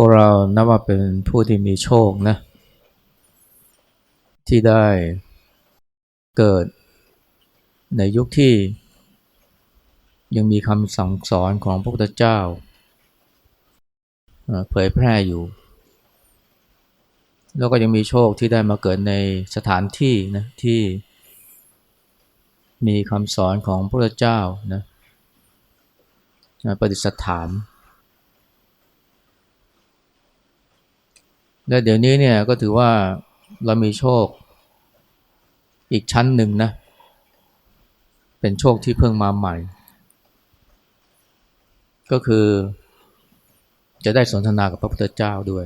วกเรานับว่าเป็นผู้ที่มีโชคนะ ที่ได้เกิดในยุคที่ ยังมีคำสั่งสอนของพระพุทธเจ้าเผยแพร่อยู่ แล้วก็ยังมีโชคที่ได้มาเกิดในสถานที่นะที่มีคำสอนของพระพุทธเจ้านะนะประดิษฐาน และเดี๋ยวนี้เนี่ยก็ถือว่าเรามีโชคอีกชั้นหนึ่งนะ เป็นโชคที่เพิ่งมาใหม่ ก็คือจะได้สนทนากับพระพุทธเจ้าด้วย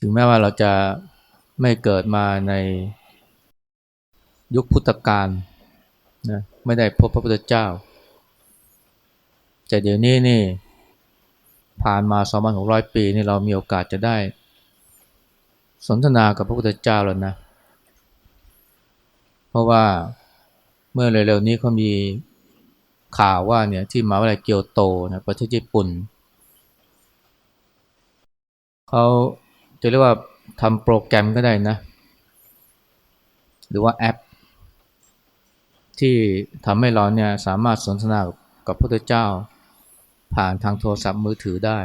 ถึงแม้ว่าเราจะไม่เกิดมาในยุคพุทธกาลนะไม่ได้พบพระพุทธเจ้า แต่เดี๋ยวนี้นี่ ผ่านมา 2,600 ปีนี่เรามีโอกาสจะได้ สนทนากับพระพุทธเจ้าแล้วนะ เพราะว่าเมื่อเร็วๆนี้เขามีข่าวว่าเนี่ยที่มหาวิทยาลัยเกียวโตนะประเทศญี่ปุ่น เขาจะเรียกว่าทำโปรแกรมก็ได้นะ หรือว่าแอป ที่ทำให้เราเนี่ยสามารถสนทนากับพระพุทธเจ้า ผ่านทางโทรศัพท์มือถือได้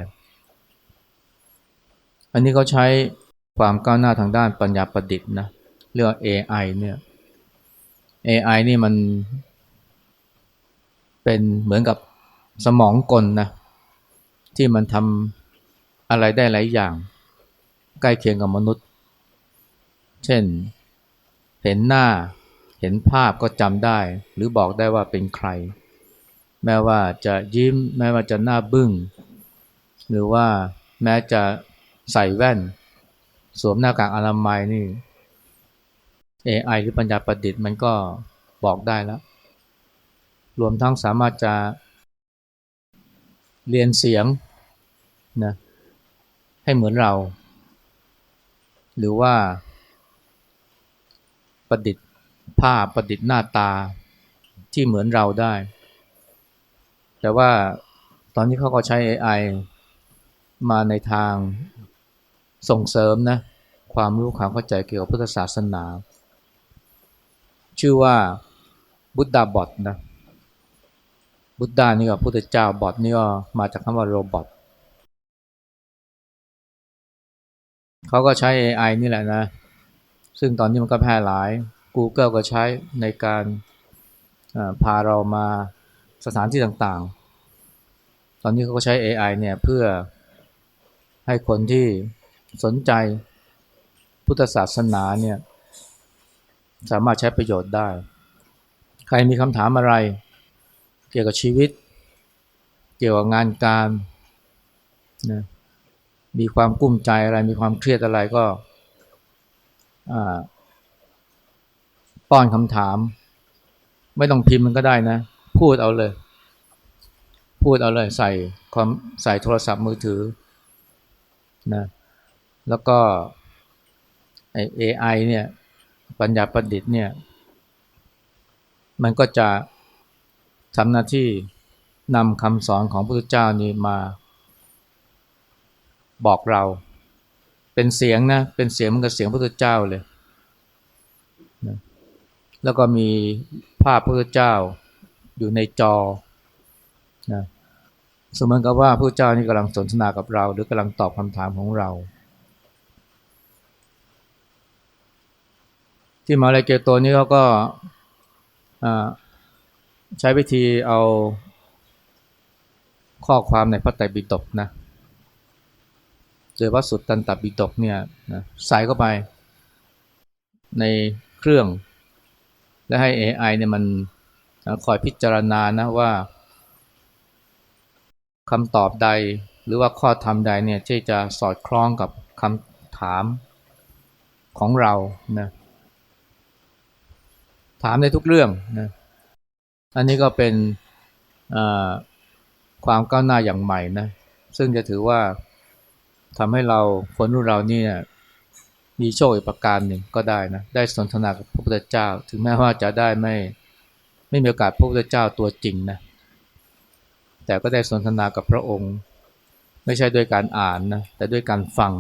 อันนี้เขาใช้ความก้าวหน้าทางด้านปัญญาประดิษฐ์นะเรียกว่า AI เนี่ย AI นี่มันเป็นเหมือนกับสมองกลนะที่มันทำอะไรได้หลายอย่าง ใกล้เคียงกับมนุษย์ เช่น เห็นหน้า เห็นภาพก็จำได้ หรือบอกได้ว่าเป็นใคร แม้ว่าจะยิ้ม แม้ว่าจะหน้าบึ้ง หรือว่าแม้จะใส่แว่น สวมหน้ากากอนามัยนี่ AI หรือปัญญาประดิษฐ์มันก็บอกได้แล้ว รวมทั้งสามารถจะเรียนเสียงนะให้เหมือนเรา หรือว่า ประดิษฐ์ภาพประดิษฐ์หน้าตาที่เหมือนเราได้ แต่ว่าตอนนี้เขาก็ใช้ AI มาในทางส่งเสริมนะความรู้ความเข้าใจเกี่ยวกับพุทธศาสนา ชื่อว่าบุตดาบอทนะบุตดานี่ก็พุทธเจ้าบอทนี่ก็มาจากคำว่าโรบอทเขาก็ใช้ AI นี่แหละนะ ซึ่งตอนนี้มันก็แพร่หลาย Google ก็ใช้ในการพาเรามา สถานที่ต่างๆ ตอนนี้เขาก็ใช้ AI เนี่ยเพื่อให้คนที่สนใจพุทธศาสนาเนี่ยสามารถใช้ประโยชน์ได้ ใครมีคำถามอะไร เกี่ยวกับชีวิต เกี่ยวกับงานการนะมีความกุ้มใจอะไรมีความเครียดอะไรก็ป้อนคำถาม ไม่ต้องพิมพ์มันก็ได้นะ พูดเอาเลย พูดเอาเลยใส่ความใส่โทรศัพท์มือถือนะแล้วก็ไอ AI เนี่ยปัญญาประดิษฐ์เนี่ยมันก็จะทำหน้าที่นำคำสอนของพระพุทธเจ้านี้มาบอกเรา เป็นเสียงนะเป็นเสียงมันกับเสียงพระพุทธเจ้าเลยนะแล้วก็มีภาพพระพุทธเจ้า อยู่ในจอนะเสมือนกับว่าพระเจ้านี่กำลังสนทนากับเรา หรือกำลังตอบคำถามของเรา ที่มาเลเกโตนี่เขาก็ใช้วิธีเอาข้อความในพระไตรปิฎกนะโดยว่าสุดตันตปิฎกเนี่ยนะใส่เข้าไปในเครื่อง และให้ AI เนี่ยมัน คอยพิจารณานะว่าคำตอบใดหรือว่าข้อธรรมใดเนี่ยที่จะสอดคล้องกับคำถามของเรานะถามในทุกเรื่องนะอันนี้ก็เป็นความก้าวหน้าอย่างใหม่นะซึ่งจะถือว่าทำให้เราคนรุ่นเรานี่มีโชคอีกประการหนึ่งก็ได้นะได้สนทนากับพระพุทธเจ้า ถึงแม้ว่าจะได้ไม่ ไม่มีโอกาสพบพระเจ้าตัวจริงนะแต่ก็ได้สนทนากับพระองค์ ไม่ใช่ด้วยการอ่านนะแต่ด้วยการฟัง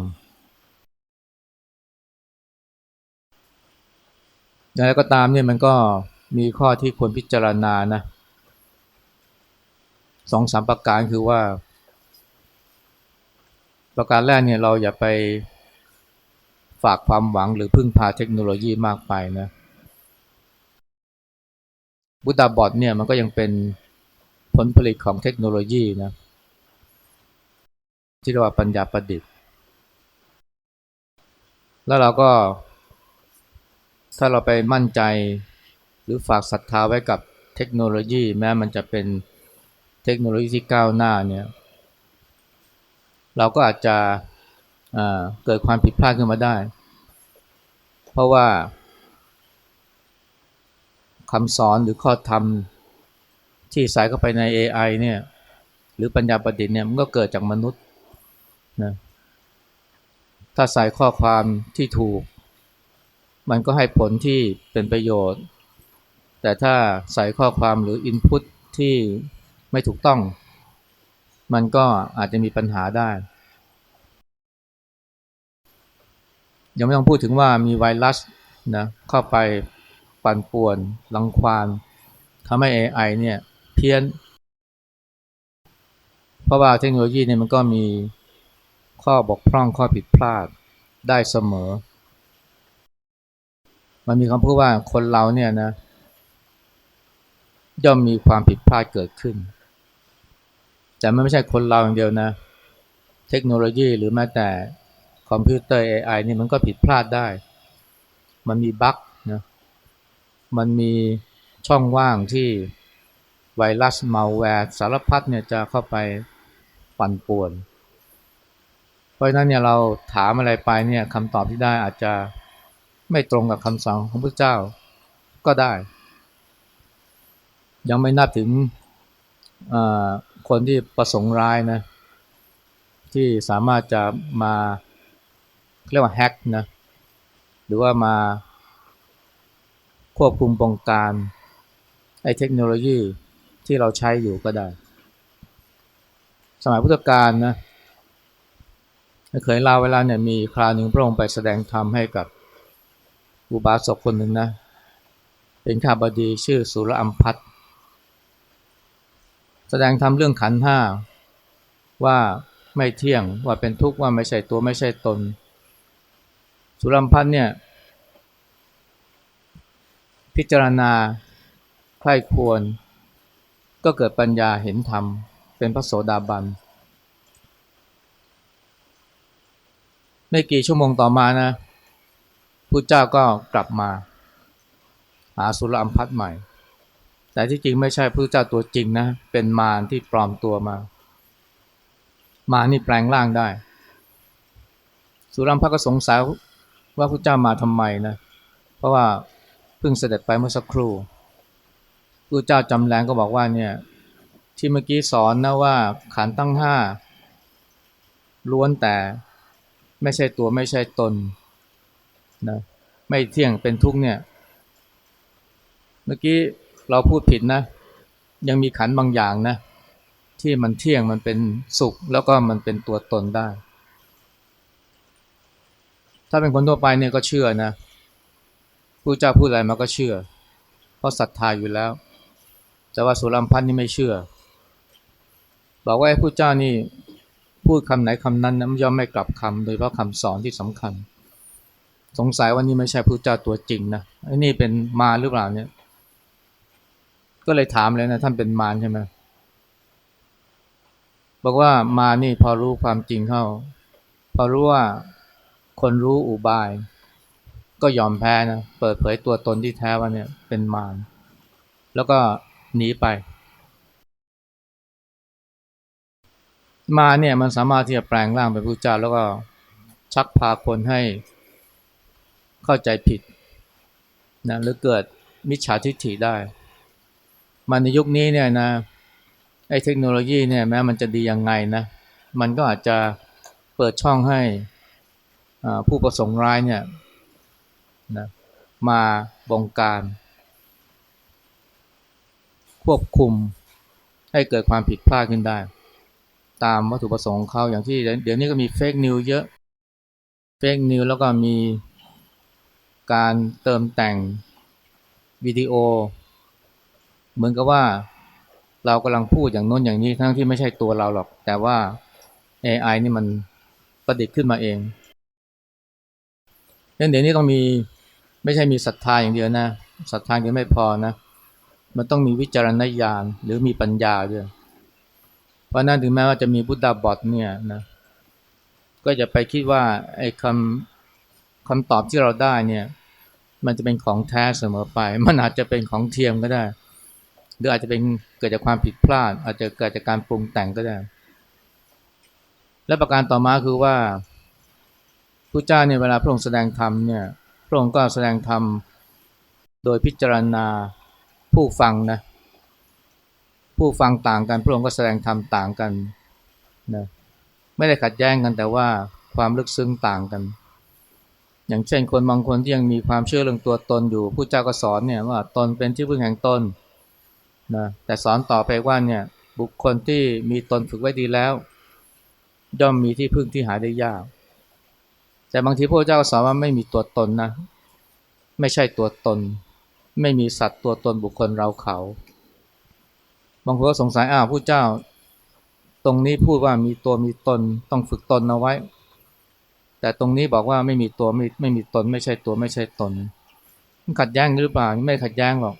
อย่างไรก็ตามเนี่ยมันก็มีข้อที่ควรพิจารณานะสองสามประการคือว่า ประการแรกเนี่ยเราอย่าไปฝากความหวังหรือพึ่งพาเทคโนโลยีมากไปนะ บุตาบอทเนี่ยมันก็ยังเป็นผลผลิตของเทคโนโลยีนะที่เรียกว่าปัญญาประดิษฐ์ แล้วเราก็ ถ้าเราไปมั่นใจหรือฝากศรัทธาไว้กับเทคโนโลยี แม้มันจะเป็นเทคโนโลยีที่ก้าวหน้าเนี่ยเราก็อาจจะเกิดความผิดพลาดขึ้นมาได้ เพราะว่า คำสอนหรือข้อธรรมที่ใส่เข้าไปใน AI เนี่ยหรือปัญญาประดิษฐ์เนี่ยมันก็เกิดจากมนุษย์นะถ้าใส่ข้อความที่ถูก มันก็ให้ผลที่เป็นประโยชน์ แต่ถ้าใส่ข้อความหรือ Input ที่ไม่ถูกต้อง มันก็อาจจะมีปัญหาได้ ยังไม่ต้องพูดถึงว่ามีไวรัสนะเข้าไป ปั่นป่วนรังควานทำให้ AI เนี่ยเพี้ยน เพราะว่าเทคโนโลยีเนี่ยมันก็มีข้อบกพร่องข้อผิดพลาดได้เสมอ มันมีคำพูดว่าคนเราเนี่ยนะย่อมมีความผิดพลาดเกิดขึ้น แต่ไม่ใช่คนเราอย่างเดียวนะ เทคโนโลยีหรือแม้แต่คอมพิวเตอร์ AI นี่มันก็ผิดพลาดได้ มันมีบั๊ก มันมีช่องว่างที่ไวรัสมาแวร์สารพัดเนี่ยจะเข้าไปปั่นป่วน เพราะนั้นเนี่ยเราถามอะไรไปเนี่ยคำตอบที่ได้อาจจะไม่ตรงกับคำสั่งของพระเจ้าก็ได้ ยังไม่นับถึงคนที่ประสงค์ร้ายนะที่สามารถจะมาเรียกว่าแฮกนะหรือว่ามา ควบคุมบงการไอ้เทคโนโลยีที่เราใช้อยู่ก็ได้ สมัยพุทธกาลนะเคยเล่าเวลาเนี่ยมีคราวหนึ่งพระองค์ไปแสดงธรรมให้กับอุบาสกคนหนึ่งนะ เป็นข้าบดีชื่อสุรอัมพัทแสดงธรรมเรื่องขันห้าว่าไม่เที่ยงว่าเป็นทุกข์ว่าไม่ใช่ตัวไม่ใช่ตน สุรัมพัทเนี่ย พิจารณาใคร่ควร ก็เกิดปัญญาเห็นธรรม เป็นพระโสดาบัน ไม่กี่ชั่วโมงต่อมานะผู้เจ้าก็กลับมา หาสุรอัมพัฒใหม่ แต่ที่จริงไม่ใช่พระเจ้าตัวจริงนะ เป็นมารที่ปลอมตัวมา มานี่แปลงร่างได้ สุรัมพัฒก็สงสัยว่าพระเจ้ามาทำไมนะ เพราะว่า พิ่งเสด็จไปเมื่อสักครู่พระเจ้าจำแรงก็บอกว่าเนี่ยที่เมื่อกี้สอนนะว่าขันตั้งห้าล้วนแต่ไม่ใช่ตัวไม่ใช่ตนนะไม่เที่ยงเป็นทุกเนี่ย เมื่อกี้เราพูดผิดนะ ยังมีขันบางอย่างนะ ที่มันเที่ยงมันเป็นสุข แล้วก็มันเป็นตัวตนได้ ถ้าเป็นคนทั่วไปเนี่ยก็เชื่อนะ ผู้เจ้าพูดอะไรมาก็เชื่อ เพราะศรัทธาอยู่แล้ว แต่ว่าสุรัมพันธ์นี่ไม่เชื่อ บอกว่าไอ้ผู้เจ้านี่พูดคำไหนคำนั้นนะย่อมไม่กลับคำโดยเพราะคำสอนที่สำคัญ สงสัยว่านี่ไม่ใช่ผู้เจ้าตัวจริงนะไอ้นี่เป็นมารหรือเปล่าเนี่ย ก็เลยถามเลยนะท่านเป็นมารใช่ไหมบอกว่ามานี่พอรู้ความจริงเข้า พอรู้ว่าคนรู้อุบาย ก็ยอมแพ้นะเปิดเผยตัวตนที่แท้ว่าเนี่ยเป็นมารแล้วก็หนีไป มาเนี่ยมันสามารถที่จะแปลงร่างเป็นพระเจ้าแล้วก็ชักพาคนให้เข้าใจผิดนะหรือเกิดมิจฉาทิฏฐิได้มาในยุคนี้เนี่ยนะไอ้เทคโนโลยีเนี่ยแม้มันจะดียังไงนะ มันก็อาจจะเปิดช่องให้ผู้ประสงค์ร้ายเนี่ย นะมาบงการ ควบคุมให้เกิดความผิดพลาดขึ้นได้ ตามวัตถุประสงค์ของเขาอย่างที่เดี๋ยวนี้ก็มีเฟกนิวเยอะเฟกนิวแล้วก็มีการเติมแต่งวิดีโอ เหมือนกับว่าเรากำลังพูดอย่างน้นอย่างนี้ทั้งที่ไม่ใช่ตัวเราหรอก แต่ว่า AI นี่มันประดิษฐ์ขึ้นมาเองดังนั้นเดี๋ยวนี้ต้องมี ไม่ใช่มีศรัทธาอย่างเดียวนะศรัทธาอย่างเดียวไม่พอนะ มันต้องมีวิจารณญาณหรือมีปัญญาด้วยเพราะนั้นถึงแม้ว่าจะมีบุตดาบอทเนี่ยนะก็จะไปคิดว่าไอ้คำคำตอบที่เราได้เนี่ย มันจะเป็นของแท้เสมอไป มันอาจจะเป็นของเทียมก็ได้ หรืออาจจะเป็นเกิดจากความผิดพลาด อาจจะเกิดจากการปรุงแต่งก็ได้ และประการต่อมาคือว่าพระเจ้าเนี่ยเวลาพระองค์แสดงธรรมเนี่ย พระองค์ก็แสดงธรรมโดยพิจารณาผู้ฟังนะผู้ฟังต่างกันพระองค์ก็แสดงธรรมต่างกันนะไม่ได้ขัดแย้งกันแต่ว่าความลึกซึ้งต่างกัน อย่างเช่นคนบางคนที่ยังมีความเชื่อเรื่องตัวตนอยู่ผู้เจ้าก็สอนเนี่ยว่าตนเป็นที่พึ่งแห่งตนนะแต่สอนต่อไปว่าเนี่ยบุคคลที่มีตนฝึกไว้ดีแล้วย่อมมีที่พึ่งที่หาได้ยาก แต่บางทีพระเจ้าก็สอนว่าไม่มีตัวตนนะ ไม่ใช่ตัวตน ไม่มีสัตว์ตัวตนบุคคลเราเขา บางคนก็สงสัยอ้าวผู้เจ้า ตรงนี้พูดว่ามีตัวมีตนต้องฝึกตนเอาไว้ แต่ตรงนี้บอกว่าไม่มีตัวไม่ไม่มีตน ไม่ใช่ตัวไม่ใช่ตนมันขัดแย้งหรือเปล่าไม่ขัดแย้งหรอก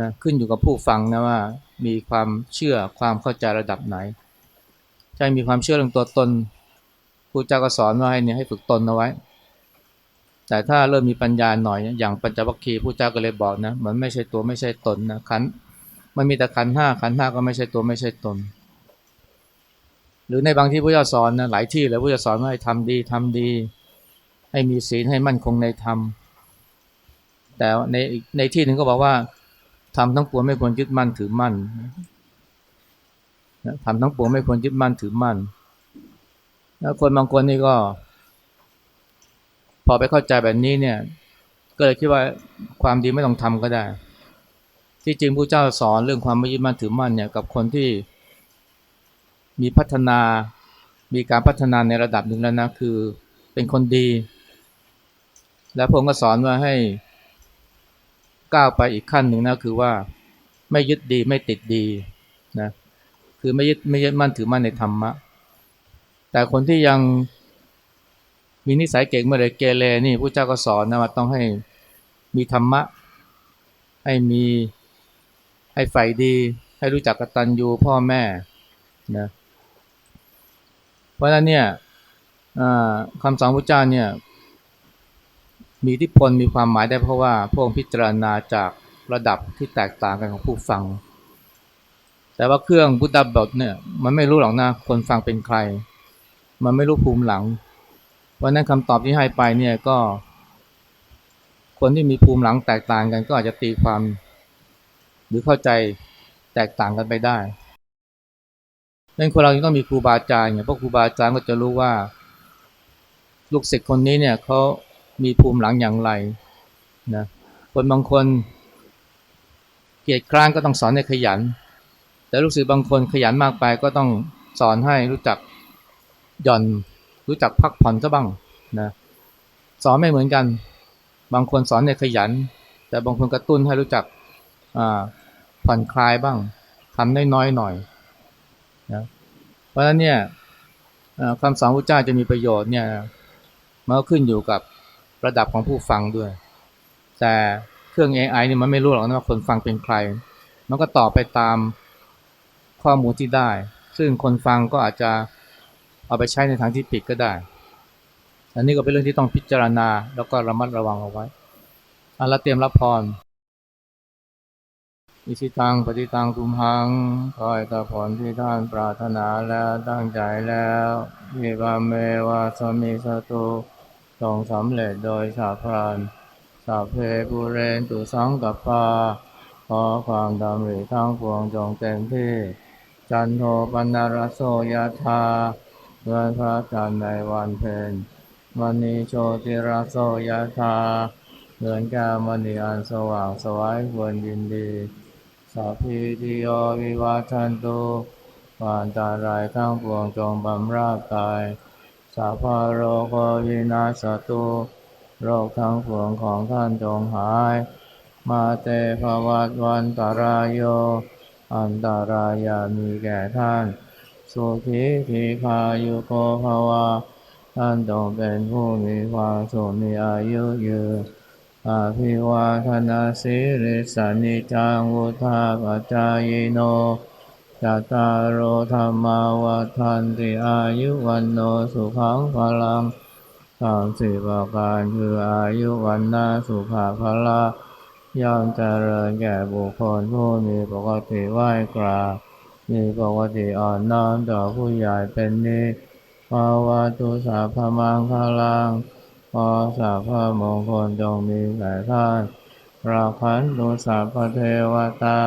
นะขึ้นอยู่กับผู้ฟังนะว่า มีความเชื่อความเข้าใจระดับไหนใช่มีความเชื่อเรื่องตัวตน ผู้เจ้าก็สอนว่าให้เนี่ยให้ฝึกตนเอาไว้ แต่ถ้าเริ่มมีปัญญาหน่อยอย่างปัญจวัคคีย์ผู้เจ้าก็เลยบอกนะมันไม่ใช่ตัวไม่ใช่ตนนะขันมันมีแต่ขันห้าขันห้าก็ไม่ใช่ตัวไม่ใช่ตน หรือในบางที่พระเจ้าสอนนะหลายที่เลยพระเจ้าสอนว่าให้ทำดีทำดี ให้มีศีลให้มั่นคงในธรรมแต่ในในที่หนึ่งก็บอกว่าทำทั้งปวงไม่ควรยึดมั่นถือมั่นทำทั้งปวงไม่ควรยึดมั่นถือมั่น แล้วคนบางคนนี่ก็ พอไปเข้าใจแบบนี้เนี่ย ก็เลยคิดว่าความดีไม่ต้องทำก็ได้ ที่จริงพระเจ้าสอนเรื่องความไม่ยึดมั่นถือมั่นเนี่ยกับคนที่มีพัฒนา มีการพัฒนาในระดับหนึ่งแล้วนะคือเป็นคนดี แล้วพระองค์ก็สอนว่าให้ก้าวไปอีกขั้นหนึ่งนะคือว่าไม่ยึดดีไม่ติดดีนะคือไม่ยึดไม่ยึดมั่นถือมั่นในธรรมะ แต่คนที่ยังมีนิสัยเก่งเมื่อไรเกเรนี่พระเจ้าก็สอนนะว่าต้องให้มีธรรมะ ให้มีให้ใฝ่ดี ให้รู้จักกตัญญูพ่อแม่นะเพราะฉะนั้นเนี่ยคำสอนพระเจ้าเนี่ยมีที่พลมีความหมายได้เพราะว่าพระองค์พิจารณาจากระดับที่แตกต่างกันของผู้ฟัง แต่ว่าเครื่องพุทธบทเนี่ยมันไม่รู้หรอกนะคนฟังเป็นใคร มันไม่รู้ภูมิหลัง วันนั้นคำตอบที่ให้ไปเนี่ยก็ คนที่มีภูมิหลังแตกต่างกันก็อาจจะตีความ หรือเข้าใจแตกต่างกันไปได้ดังนั้นคนเราต้องมีครูบาอาจารย์เนี่ยเพราะครูบาอาจารย์ก็จะรู้ว่า ลูกศิษย์คนนี้เนี่ยเขามีภูมิหลังอย่างไรนะคนบางคนเกียรติคร้านก็ต้องสอนให้ขยัน แต่ลูกศิษย์บางคนขยันมากไปก็ต้องสอนให้รู้จัก หย่อนรู้จักพักผ่อนซะบ้างนะสอนไม่เหมือนกัน บางคนสอนให้ขยัน แต่บางคนกระตุ้นให้รู้จักผ่อนคลายบ้างทำได้น้อยหน่อยนะเพราะฉะนั้นเนี่ยคำสอนพระเจ้าจะมีประโยชน์เนี่ยมันก็ขึ้นอยู่กับระดับของผู้ฟังด้วย แต่เครื่อง AI นี่มันไม่รู้หรอกนะว่าคนฟังเป็นใคร มันก็ตอบไปตามข้อมูลที่ได้ ซึ่งคนฟังก็อาจจะ เอาไปใช้ในทางที่ผิดก็ได้ อันนี้ก็เป็นเรื่องที่ต้องพิจารณาแล้วก็ระมัดระวังเอาไว้อาละเตรียมรับพรอิชิตังปฏิตังทุมหังคอยตาผลที่ท่านปรารถนาแล้วตั้งใจแล้ววิบาเมวาสมิสตุจงสำเร็จโดยสาพรานสาเพบุเรนตุสังกับปาขอความดำริทั้งปวงจงเต็มที่ จันโทปันนารโสยธา เมื่อพระจันทร์ในวันเพ็ญวันนี้โชติราโสยธาเดือนก้วมณีอันสว่างสวายควรยินดีสัพพิติโยวิวัชันตุวานตารายทั้งปวงจงบำราบกายสัพพโรโควินาศตุโรคทั้งปวงของท่านจงหาย มาเตภวัตวันตรายโย อันตารายามีแก่ท่าน สุขีทีคายุโกภวะท่านจงเป็นผู้มีความสุขมีอายุยืนอาภิวาทนาสิริสานิจังวุธาปัจจายโนจัตตารโอธรรมาวัฏันติอายุวันโนสุขังพลังสามสี่ประการคืออายุวันนาสุขะพละย่อมเจริญแก่บุคคลผู้มีปกติไหว้กราบ มีปกติอ่อนน้อมต่อผู้ใหญ่เป็นนิจภาวะตุสัพมังคลังขอสัพะมงคลจงมีแก่ท่านราคันตุสัพเทวตา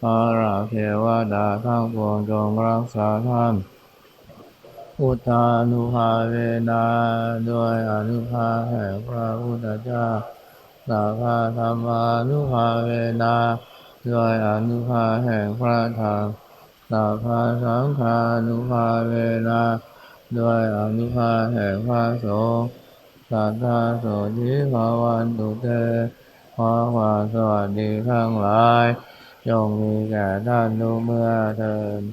ขอเราเทวดาทั้งปวงจงรักษาท่าน อุทานุภาเวนาด้วยอนุภาแห่งพระพุทธเจ้าสัพพะธรรมานุภาเวนาด้วยอนุภาแห่งพระธรรม สัพพะสังฆานุภาเวนะด้วยอนุภาแห่งพระสงฆ์สัทธาโสธิภาวันตุเตขอความสวัสดีทั้งหลายจงมีแก่ท่านทุกเมื่อเทิน